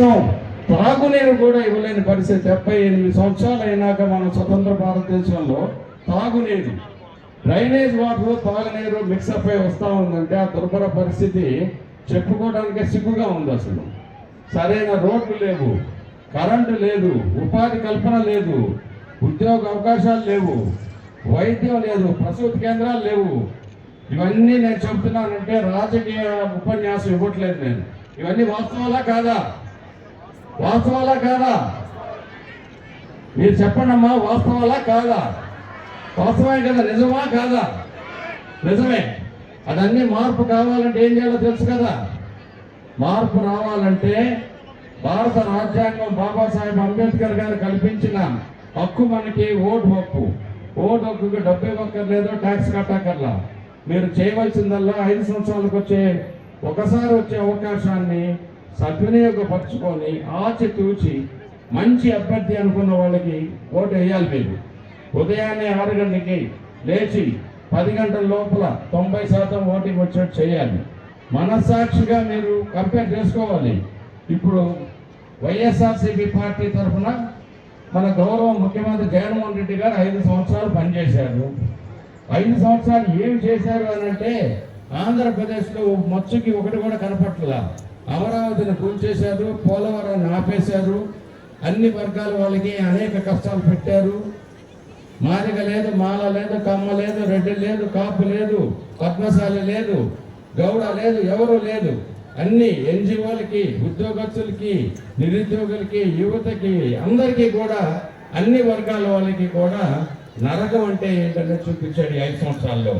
కనీసం తాగునీరు కూడా ఇవ్వలేని పరిస్థితి. డెబ్బై ఎనిమిది సంవత్సరాలు అయినాక మన స్వతంత్ర భారతదేశంలో తాగునీరు డ్రైనేజ్ వాటర్ తాగునీరు మిక్సప్ అయి వస్తూ ఉందంటే ఆ దుర్భర పరిస్థితి చెప్పుకోవడానికే సిగ్గుగా ఉంది అసలు. సరైన రోడ్లు లేవు కరెంటు లేదు ఉపాధి కల్పన లేదు ఉద్యోగ అవకాశాలు లేవు వైద్యం లేదు ప్రసూతి కేంద్రాలు లేవు. ఇవన్నీ నేను చెప్తున్నానంటే రాజకీయ ఉపన్యాసం ఇవ్వట్లేదు నేను. ఇవన్నీ వాస్తవాలా కాదా? వాస్తవాలా కాదా? మీరు చెప్పండి అమ్మా వాస్తవాలా కాదా? వాస్తవమే కదా నిజమా కాదా? నిజమే. అదన్నీ మార్పు కావాలంటే ఏం చేయాలో తెలుసు కదా? మార్పు రావాలంటే భారత రాజ్యాంగం బాబాసాహెబ్ అంబేద్కర్ గారు కల్పించిన హక్కు మనకి ఓటు హక్కు. ఓటు హక్కుకి డబ్బు ఇవ్వక్కర్లేదు ట్యాక్స్ కట్టక్కర్లా. మీరు చేయవలసిందల్లా ఐదు సంవత్సరాలకు వచ్చే ఒకసారి వచ్చే అవకాశాన్ని సద్వినియోగపరచుకొని ఆచితూచి మంచి అభ్యర్థి అనుకున్న వాళ్ళకి ఓటు వేయాలి మీరు. ఉదయాన్నే ఆరు గంటలకి లేచి పది గంటల లోపల తొంభై శాతం ఓటింగ్ వచ్చేట్టు చేయాలి. మనస్సాక్షిగా మీరు కంపేర్ చేసుకోవాలి. ఇప్పుడు వైఎస్ఆర్సీపీ పార్టీ తరఫున మన గౌరవ ముఖ్యమంత్రి జగన్మోహన్ రెడ్డి గారు ఐదు సంవత్సరాలు పనిచేశారు. ఐదు సంవత్సరాలు ఏమి చేశారు అని అంటే ఆంధ్రప్రదేశ్లో మచ్చుకి ఒకటి కూడా కనపట్లా అమరావతిని కూల్చేశారు పోలవరాన్ని ఆపేశారు. అన్ని వర్గాల వాళ్ళకి అనేక కష్టాలు పెట్టారు. మాదిగ లేదు మాల లేదు కమ్మ లేదు రెడ్డి లేదు కాపు లేదు పద్మశాలి లేదు గౌడ లేదు ఎవరు లేదు. అన్ని ఎన్జిఓలకి ఉద్యోగస్తులకి నిరుద్యోగులకి యువతకి అందరికీ కూడా అన్ని వర్గాల వాళ్ళకి కూడా నరకం అంటే ఏంటనే చూపించాడు ఐదు సంవత్సరాల్లో.